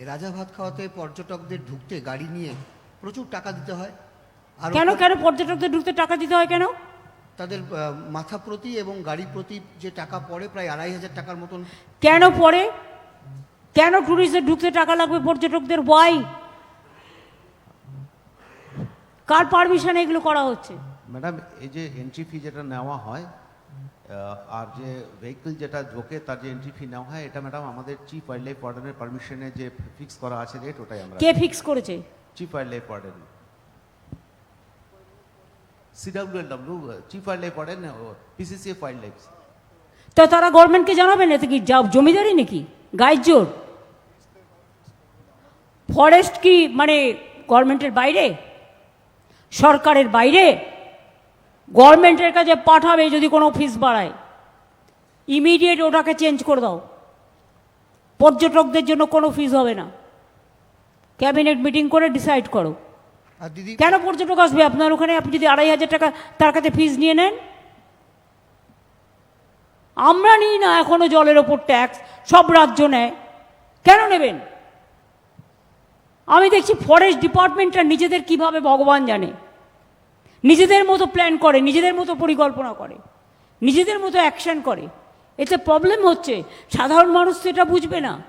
এই রাজা ভাত খাওয়াতে পর্যটকদের ঢুকতে গাড়ি নিয়ে প্রচুর টাকা দিতে হয়। আর কেন কেন পর্যটকদের ঢুকতে টাকা দিতে হয় কেন? তাদের মাথা প্রতি এবং গাড়ি প্রতি যে টাকা পড়ে প্রায় আড়াই হাজার টাকার মতন। কেন পড়ে? কেন ট্যুরিস্টদের ঢুকতে টাকা লাগবে পর্যটকদের? ওয়াই কার পারমিশনে এগুলো করা হচ্ছে? ম্যাডাম এই যে এন্ট্রি ফি যেটা নেওয়া হয় আর যে ভেহিকল যেটা ঢোকে তার যে এন্ট্রি ফি নেওয়া হয় এটা ম্যাডাম আমাদের চিফ ওয়াইল্ড লাইফ ওয়ার্ডেনের পারমিশনে যে ফিক্স করা আছে রেট ওটাই আমরা কে ফিক্স করেছে? Chief wildlife warden CWLW chief wildlife warden PCCF wildlife তো তারা গভর্নমেন্টকে জানাবেন? এতে কি জমিদারি নাকি? গায়ের জোর? ফরেস্ট কি মানে গভর্নমেন্টের বাইরে? সরকারের বাইরে? গভর্নমেন্টের কাছে পাঠাবে যদি কোনো ফিস বাড়ায়। ইমিডিয়েট ওটাকে চেঞ্জ করে দাও। পর্যটকদের জন্য কোনো ফিস হবে না। ক্যাবিনেট মিটিং করে ডিসাইড করো। দিদি কেন পর্যটক আসবে? আপনার ওখানে আপনি যদি আড়াই হাজার টাকা তার কাছে ফিস নিয়ে নেন। আমরা নিই না এখনও জলের ওপর ট্যাক্স সব রাজ্য নেয়। কেন নেবেন? আমি দেখছি ফরেস্ট ডিপার্টমেন্টটা নিজেদের কীভাবে ভগবান জানে। নিজেদের মতো প্ল্যান করে, নিজেদের মতো পরিকল্পনা করে, নিজেদের মতো অ্যাকশান করে। এতে প্রবলেম হচ্ছে, সাধারণ মানুষ তো এটা বুঝবে না।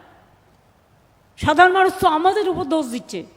সাধারণ মানুষ তো আমাদের উপর দোষ দিচ্ছে।